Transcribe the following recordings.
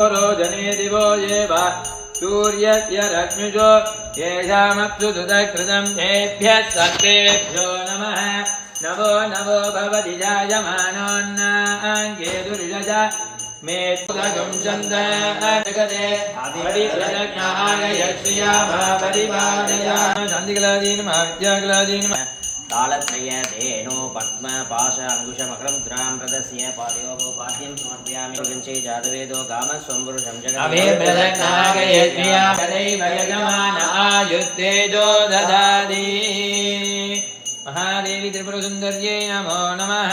रोजने दिवो ये वा सूर्यस्य रश्मिषो येषामप्सु सुतकृतं तेभ्यः सर्वेभ्यो नमः। नवो नवो भवति जायमानोन्नाङ्गे दुर्यज मे तुदगं चन्दगते परिप्रदज्ञायश्रियामा परिपादया शान्तिकलादीनमाद्याकलादीनम तालत्रय धेनो पद्म कालत्रयधेनो पद्मपाश अङ्कुशमकरमुद्रां रथस्य पादयोगोपाद्यं समर्पयामि। विञ्चे जातवेदो गामः स्वं पुरुषं जगदैवयजमानायुद्धेजो ददाति। महादेवी त्रिपुरसुन्दर्यै नमो नमः।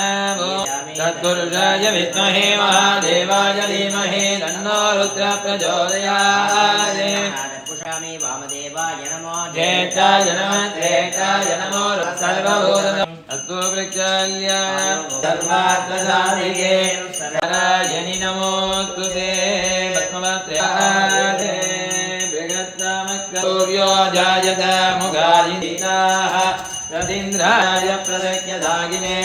तत्पुरुषाय विद्महे महादेवाय धीमहे तन्नो रुद्रप्रचोदयात् पुषामि ज्येष्ठाय नमः ज्येष्ठाय नमो सर्वभूतम् अस्तु प्रचाल्य सर्वार्थसाधिके सरायणि नमोऽस्तु ते पद्मपत्र्यादे बृहत्तमसूर्यो जायत मुगादिताः रतीन्द्राय प्रदक्यदागिने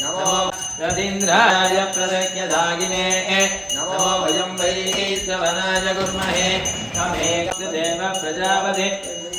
नमो रतीन्द्राय प्रदक्यदागिने नमो वयं वै श्रवणाय कुर्महे कमे देव प्रजापति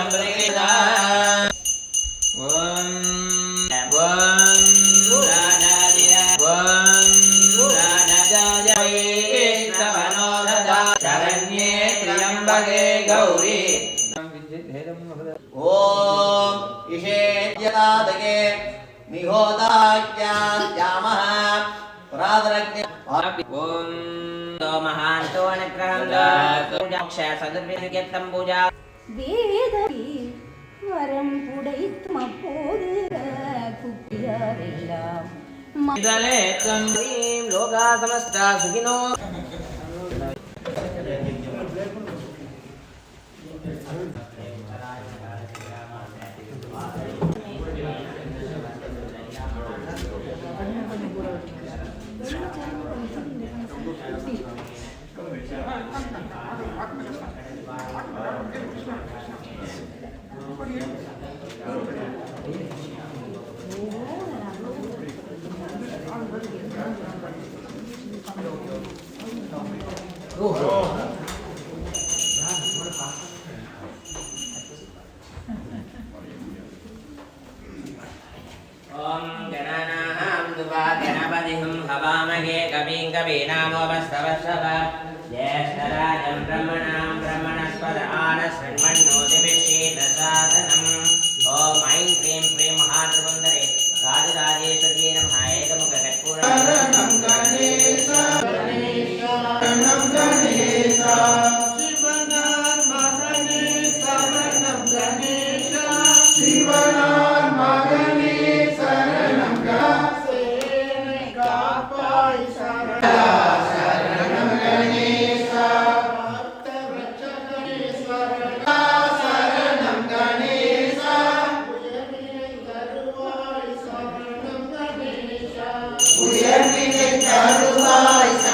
सुन्दरी श्रीराज சதுர்விகத்தம்பூஜா வேதவி வரம் புடைத்தும் அப்போது குப்பியாரெல்லாம் மதலே தம்பீம் லோகா சமஸ்தா சுகினோ. ब्रह्मणस्पद மகேஸ்வர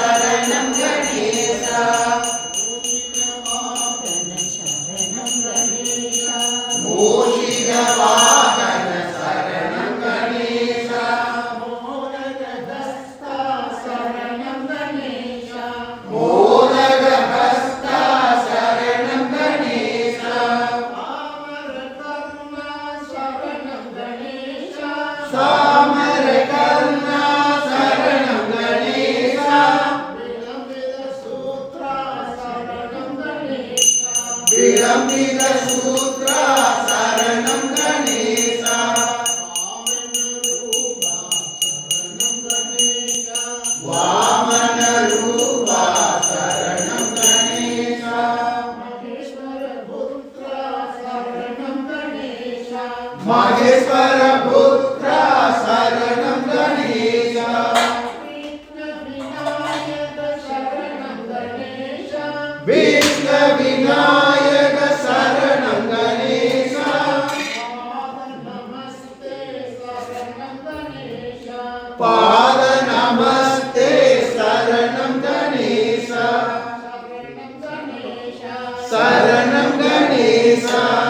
சரணம் கணேசா.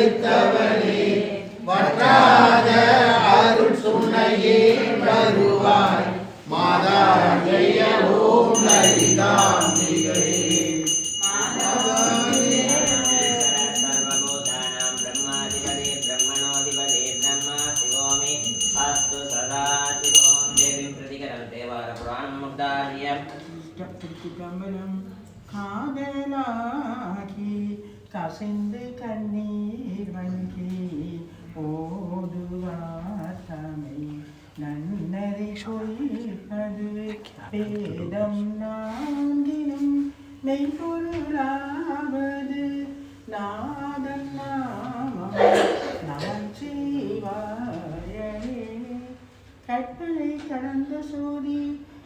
எடுத்தவனே வற்றாத அருள் சுனையே வருவாய் மாதா ஜெய ஓம் லலிதாம்பிகையே सर्वभूतानां ब्रह्माधिपते ब्रह्मणोऽधिपते ब्रह्मा शिवो मे अस्तु सदा शिवों देवीं प्रतिकरं देवारपुराणं मुग्धार्यम् கம்பலம் காதலாகி கசிந்து அது வேதம் நான்கிலும் மெய்பொருளாவது நாதன் நாமம். நமச்சிவாயனே கற்பனை கடந்த சோதி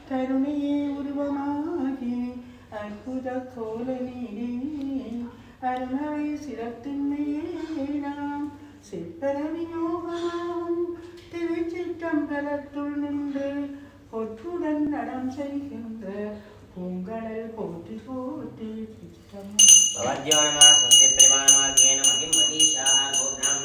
கருணையே உருவமாகி அற்புத கோல நீரே அருணை சிறத்தின்மையே நாம் சிற்பரவியோகம் திருச்சிற்றம்பலத்துள் நின்று பொற்றுடன் நடம் செய்கின்ற பூங்கடல் போட்டி போட்டி சித்தமா பவத்யோனமா சத்திய பிரமாணமார்க்கேன மகிம் மகீஷா. கோபிராம்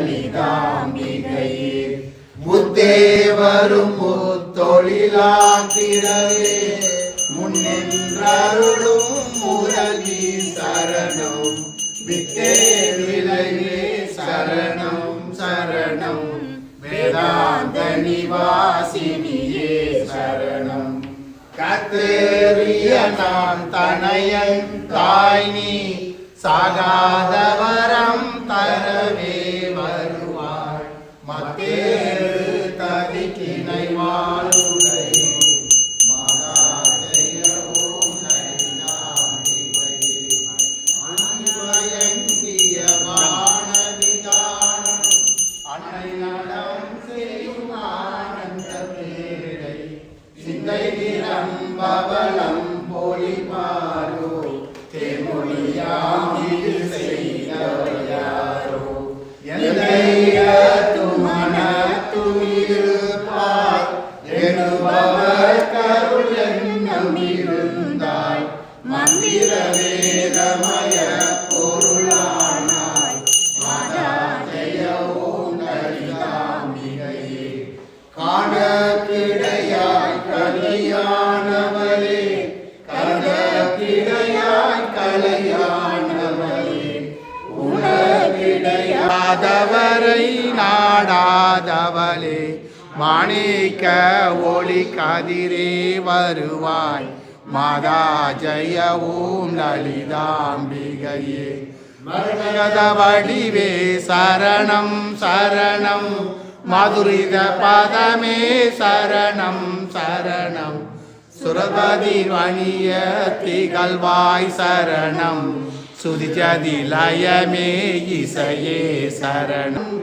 ஓம் முத்தேவரும் முத்தே முன்னின்றருளும் முரகி சரணம் வித்தே விலையே சரணம் சரணம். வேதாந்த நிவாசினியே சரணம். கத்தேறிய நான் தனையன் தாய் நீ சாகாதவரம் தரவே கிடையாய் கலியானவளே கண்ட கிடையாய் கலையானவளே. உணவிடையாதவரை நாடாதவளே மாணிக்க ஒளி கதிரே வருவாய். மாதா ஜய ஓம் லலிதாம்பிகையே. மரகத வடிவே சரணம் சரணம். மதுரித பதமே சரணம் சரணம். சுரபதி வணிய திகழ்வாய் சரணம். சுதிஜதி லயமே இசையே சரணம்.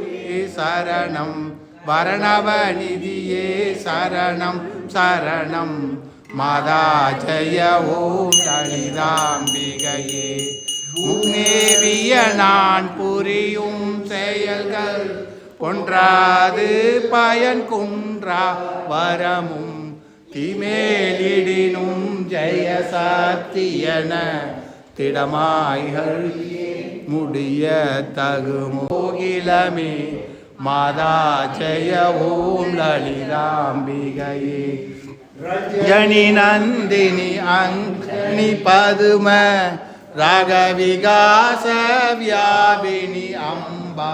சரணம். வரணவ நிதியே சரணம் சரணம். மாதா ஜய ஓம் லலிதாம்பிகையே உன்னேவிய நான் புரியும் செயல்கள் கொன்றாது பயன் குன்றா வரமும் திமேலிடினும் ஜெய சாத்தியன திடமாய்கள் முடிய தகுமோகிலமே மாதா ஜெய ஓம் லலிதாம்பிகையே. ஜனி நந்தினி அங்கனி பதும ராகவிகாச வியாபினி அம்பா.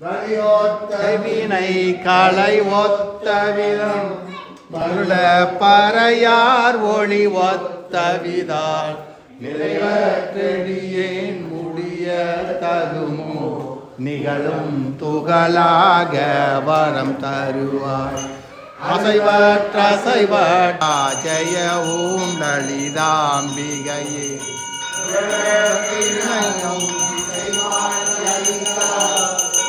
வினை களை ஒத்த விதம் மருள பறையார் ஒளி ஒத்த விதால் நிறைவற்றடியேன் முடிய தருமோ நிகழும் துகளாக வரம் தருவார். அசைவற்ற அசைவற்றா ஜெய ஓம் லலிதாம்பிகையே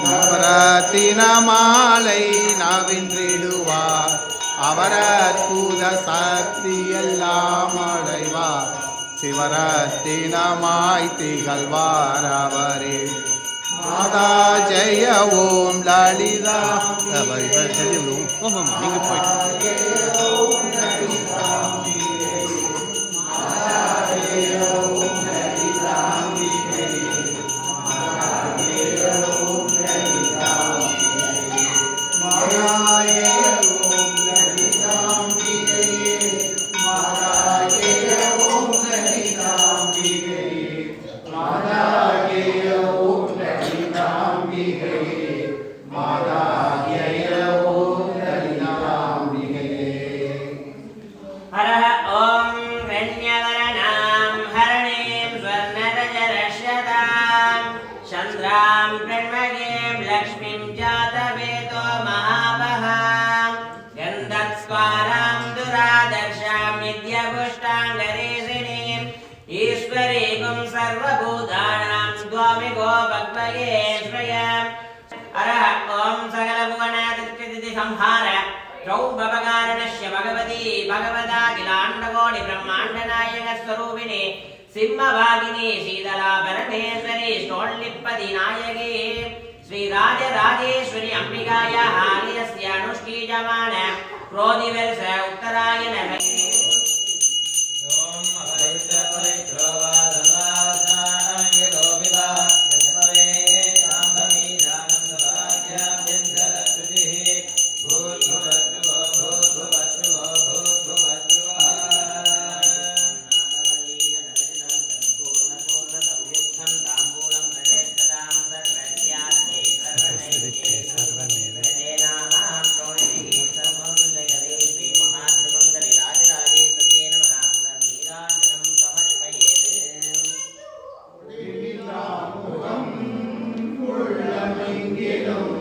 நவரத்தின மாலை நவின்றிடுவார் அவர் அற்புத சக்தி எல்லாம் அடைவார் சிவரத்தினமாய் திகழ்வார் அவரே மாதா ஜெய ஓம் லலிதா நீங்க போயிட்டு हरः దుర్గాం బ్రహ్మగేం లక్ష్మీం జాతవేదో మహావహ గంధత్స్వారాం దురాదర్శాం విద్యాభుష్టాం గణేశినీం ఈశ్వరీగుం సర్వభూతానాం స్వామిగో భక్వయే శ్రయాం అరహ ఓం సకల భువనాదిత్యతిథి సంహార ద్రౌభవకారణశ్య భగవతి భగవదా కిలాండకోటి బ్రహ్మాండనాయక స్వరూపిణి సింహభాగిని శీతలాభరణేశ్వరి ష్ణోల్లిప్పది నాయకే శ్రీరాజరాజేశ్వరి అంబికాయ ఆలయస్య అనుష్ఠీయమాన క్రోధివర్ష ఉత్తరాయణ porque não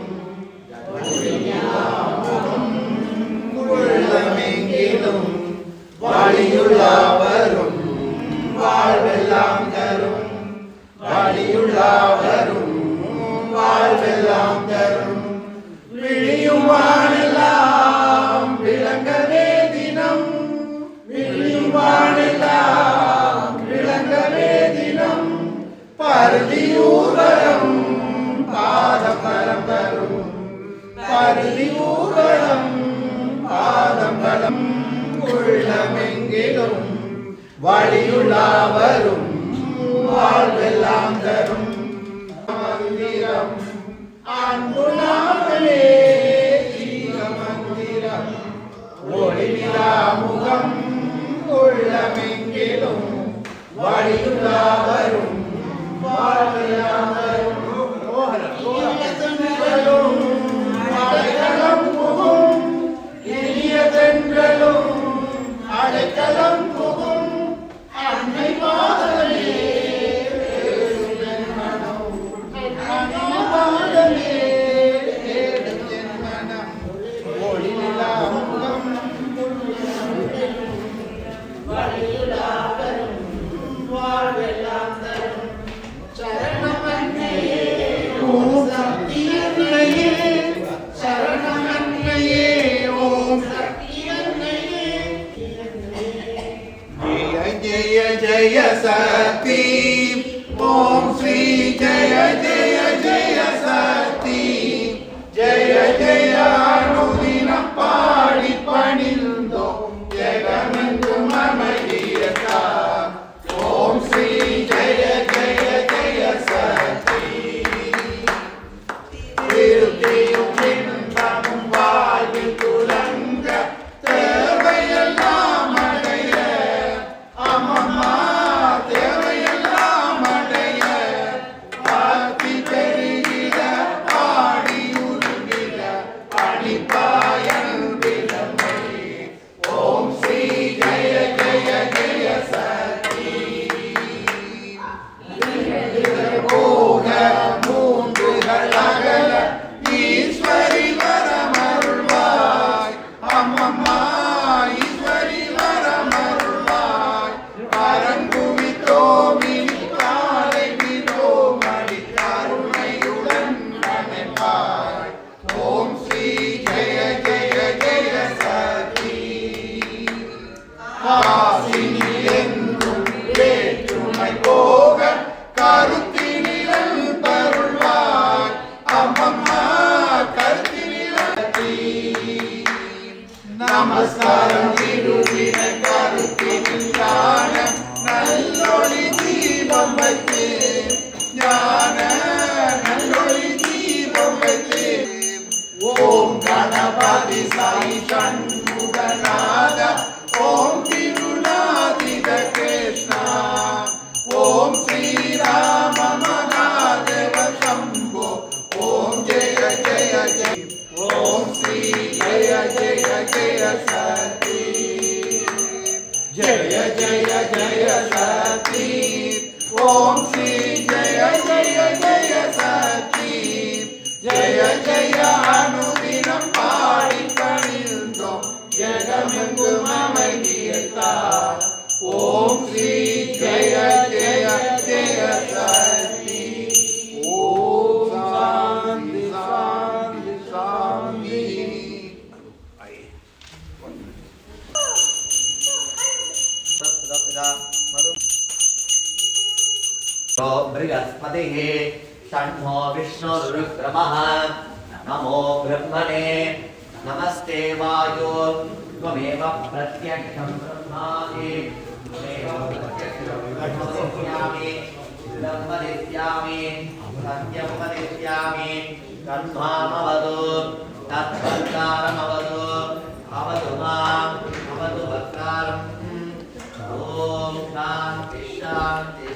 बृहस्पतिः षण्मो विष्णुरुक्रमः नमो ब्रह्मणे नमस्ते वायो त्वमेव प्रत्यक्षं ब्रह्मासि त्वमेव प्रत्यक्षं ब्रह्मनित्यामि ब्रह्मनित्यामि सत्यं वदिष्यामि तन्मामवतु तत्सङ्कारमवतु अवतु माम् अवतु वक्तारम् ॐ शान्ति शान्ति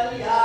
Hallelujah.